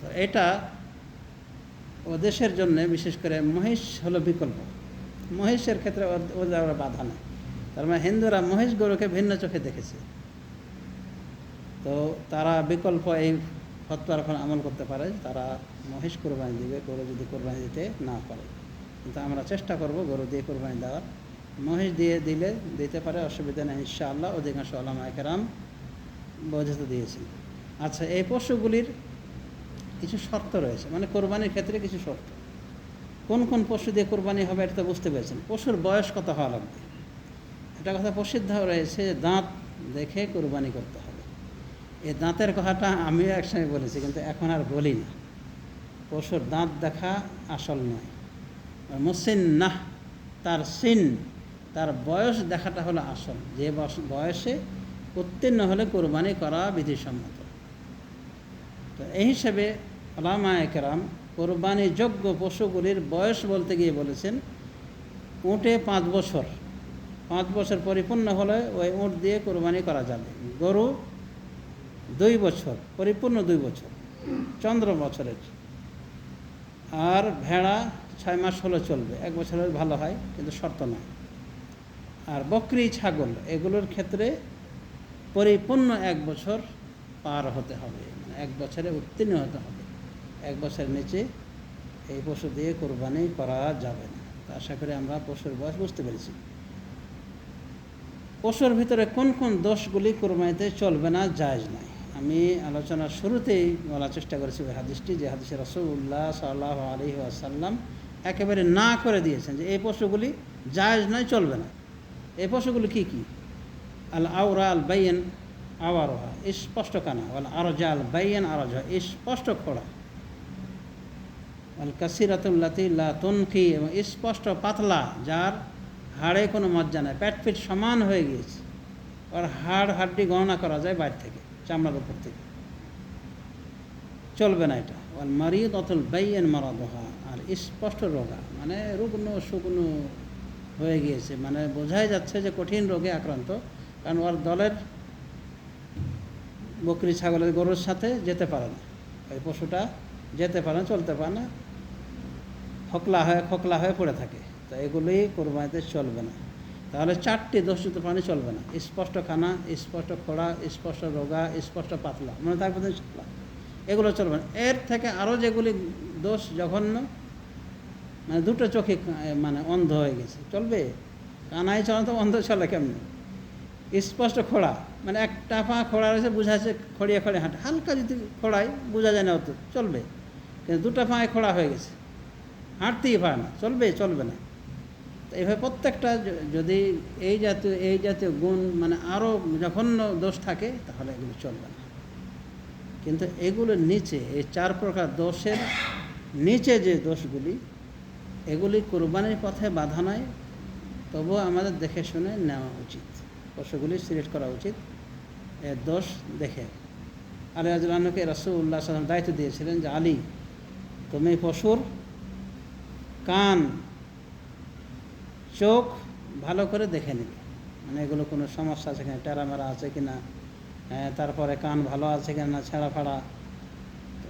তো এটা ও দেশের জন্য বিশেষ করে মহিষ হলো বিকল্প। মহিষের ক্ষেত্রে ওদের বাধা নেই। তার মানে হিন্দুরা মহিষ গরুকে ভিন্ন চোখে দেখেছে। তো তারা বিকল্প এই ফতোয়ার এখন আমল করতে পারে তারা মহিষ কোরবানি দিবে, গরু যদি কোরবানি দিতে না পারে। কিন্তু আমরা চেষ্টা করব গরু দিয়ে কোরবানি দেওয়ার। মহিষ দিয়ে দিলে দিতে পারে, অসুবিধা নেই, ইনশাআল্লাহ। অধিকাংশ আলামা একরাম বোঝাতে দিয়েছেন। আচ্ছা এই পশুগুলির কিছু শর্ত রয়েছে। মানে কোরবানির ক্ষেত্রে কিছু শর্ত। কোন কোন পশু দিয়ে কোরবানি হবে এটা তো বুঝতে পেরেছেন। পশুর বয়স কত হওয়া লাগবে? এটা কথা প্রসিদ্ধ রয়েছে, দাঁত দেখে কোরবানি করতে হবে। এই দাঁতের কথাটা আমিও একসঙ্গে বলেছি, কিন্তু এখন আর বলি না। পশুর দাঁত দেখা আসল নয়। মুসিন নাহ তার সিন, তার বয়স দেখাটা হলো আসল। যে বয়সে উত্তীর্ণ হলে কোরবানি করা বিধিসম্মত। তো এই হিসাবে আলামা একরাম কোরবানি যোগ্য পশুগুলির বয়স বলতে গিয়ে বলেছেন, উঁটে পাঁচ বছর। পাঁচ বছর পরিপূর্ণ হলে ওই উঁট দিয়ে কোরবানি করা যাবে। গরু দুই বছর, পরিপূর্ণ দুই বছর, চন্দ্র বছরের। আর ভেড়া ছয় মাস হলে চলবে। এক বছর হলে ভালো হয়, কিন্তু শর্ত নয় আর বকরি, ছাগল, এগুলোর ক্ষেত্রে পরিপূর্ণ এক বছর পার হতে হবে। মানে এক বছরে উত্তীর্ণ হতে হবে। এক বছরের নিচে এই পশু দিয়ে কোরবানি করা যাবে না। আশা করি আমরা পশুর বয়স বুঝতে পেরেছি। পশুর ভিতরে কোন কোন দোষগুলি কোরবানিতে চলবে না, জায়জ নাই। আমি আলোচনার শুরুতেই বলার চেষ্টা করেছি ওই হাদিসটি, যে হাদিসে রসুল্লাহ সাল্লাহ আলহি আসাল্লাম একেবারে না করে দিয়েছেন যে এই পশুগুলি জায়জ নয়, চলবে না। এই পশুগুলি কি কি? আল আউরা আল বাইয়েন আওয়ারোহা, স্পষ্ট কানা। আল আরজা আল বাইয়েন আরজা, স্পষ্ট খোড়া। আল কাসিরাতুল্লাতি তনকি এবং স্পষ্ট পাতলা, যার হাড়ে কোনো মজ্জা নেই প্যাট ফিট সমান হয়ে গিয়েছে। আর হাড় হাড্ডি গণনা করা যায় বাইরে থেকে, চামড়ার উপর থেকে। চলবে না এটা। আর মারিদ অতুল বাইয়েন মারাদোহা, আর স্পষ্ট রোগা মানে রুগ্ন শুকনো হয়ে গিয়েছে। মানে বোঝাই যাচ্ছে যে কঠিন রোগে আক্রান্ত, কারণ ওর দলের বকরি ছাগলের গরুর সাথে যেতে পারে না। ওই পশুটা যেতে পারে না, চলতে পারে না। খোকলা হয়ে খোকলা হয়ে পড়ে থাকে। তো এগুলোই কোরবানিতে চলবে না। তাহলে চারটি দোষযুক্ত প্রাণী চলবে না। স্পষ্ট খানা, স্পষ্ট খোড়া, স্পষ্ট রোগা, স্পষ্ট পাতলা মানে তার প্রতি চলা এগুলো চলবে না। এর থেকে আরও যেগুলি দোষ জঘন্য মানে দুটো চোখে মানে অন্ধ হয়ে গেছে। চলবে? কানাই চলা তো অন্ধ চলে কেমনি? স্পষ্ট খোড়া মানে একটা পা খোড়া রয়েছে, বোঝা যাচ্ছে খড়িয়ে খড়িয়ে হাঁটে। হালকা যদি খোড়ায়, বোঝা যায় না অত, চলবে। কিন্তু দুটো পায়ে খোড়া হয়ে গেছে। হাঁটতেই পারে না, চলবে চলবে না। তো এইভাবে প্রত্যেকটা যদি এই জাতীয় এই জাতীয় গুণ মানে আরও জঘন্য দোষ থাকে, তাহলে এগুলো চলবে না। কিন্তু এগুলোর নিচে, এই চার প্রকার দোষের নিচে যে দোষগুলি, এগুলি কোরবানির পথে বাধা নয়, তবুও আমাদের দেখে শুনে নেওয়া উচিত। পশুগুলি সিলেক্ট করা উচিত এর দোষ দেখে। আলী আজলানকে রসুল্লাহ সাল্লাম দায়িত্ব দিয়েছিলেন যে, আলী, তুমি পশুর কান চোখ ভালো করে দেখে নেবে। মানে এগুলো কোনো সমস্যা আছে কিনা টেরামেরা আছে কিনা হ্যাঁ, তারপরে কান ভালো আছে কিনা না ছেঁড়া ফাড়া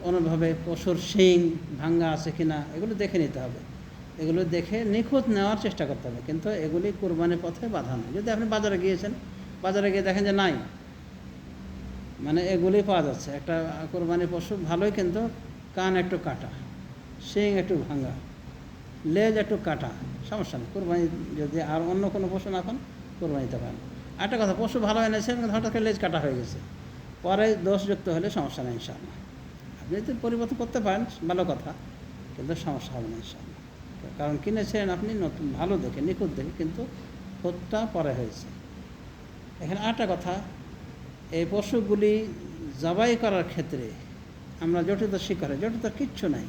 অন্যভাবে পশুর শিং ভাঙ্গা আছে কিনা এগুলো দেখে নিতে হবে। এগুলো দেখে নিখুঁত নেওয়ার চেষ্টা করতে হবে কিন্তু এগুলি কোরবানির পথে বাধা নয় যদি আপনি বাজারে গিয়েছেন বাজারে গিয়ে দেখেন যে নাই মানে এগুলি পাওয়া যাচ্ছে। একটা কোরবানি পশু ভালোই কিন্তু কান একটু কাটা শিং একটু ভাঙ্গা লেজ একটু কাটা, সমস্যা নেই, কোরবানি যদি আর অন্য কোনো পশু না পান কোরবানি দিতে পারেন। একটা কথা, পশু ভালো এনেছেন কিন্তু হঠাৎ করে লেজ কাটা হয়ে গেছে। পরে দোষযুক্ত হলে সমস্যা নেই ইনশাআল্লাহ। আপনি যদি পরিবর্তন করতে পারেন, ভালো কথা, কিন্তু সমস্যা হবে না ইনশাআল্লাহ। কারণ কিনেছেন আপনি নতুন, ভালো দেখে, নিখুঁত দেখে, কিন্তু খুঁতটা পরে হয়েছে। এখানে আরেকটা কথা, এই পশুগুলি জবাই করার ক্ষেত্রে আমরা জটিলতা শিকারে জটিলতা কিচ্ছু নাই।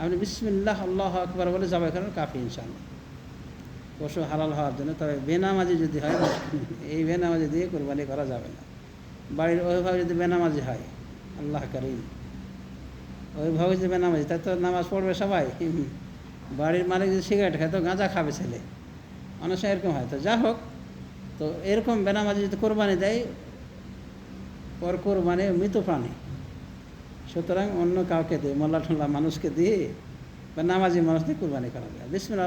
আপনি বিসমিল্লাহ, আল্লাহ আকবার বলে জবাই করেন কাফি ইনশাআল্লাহ। পশু হালাল হওয়ার জন্য, তবে বেনামাজি যদি হয়, এই বেনামাজি দিয়ে কোরবানি করা যাবে না। বাড়ির অভিভাবক যদি বেনামাজি হয়, আল্লাহ করিম। অভিভাবক যদি বেনামাজি তাই তো নামাজ পড়বে সবাই। বাড়ির মালিক যদি সিগারেট খায়, তো গাঁজা খাবে ছেলে। অনেক সময় এরকম হয়। তো যা হোক, তো এরকম বেনামাজি যদি কোরবানি দেয় পর কোরবানি মৃত প্রাণী। সুতরাং অন্য কাউকে দিয়ে মোল্লা ঠোল্লা মানুষকে দিয়ে বা নামাজি মানুষ দিয়ে কুরবানি করা যায়। বিসমিল্লাহ।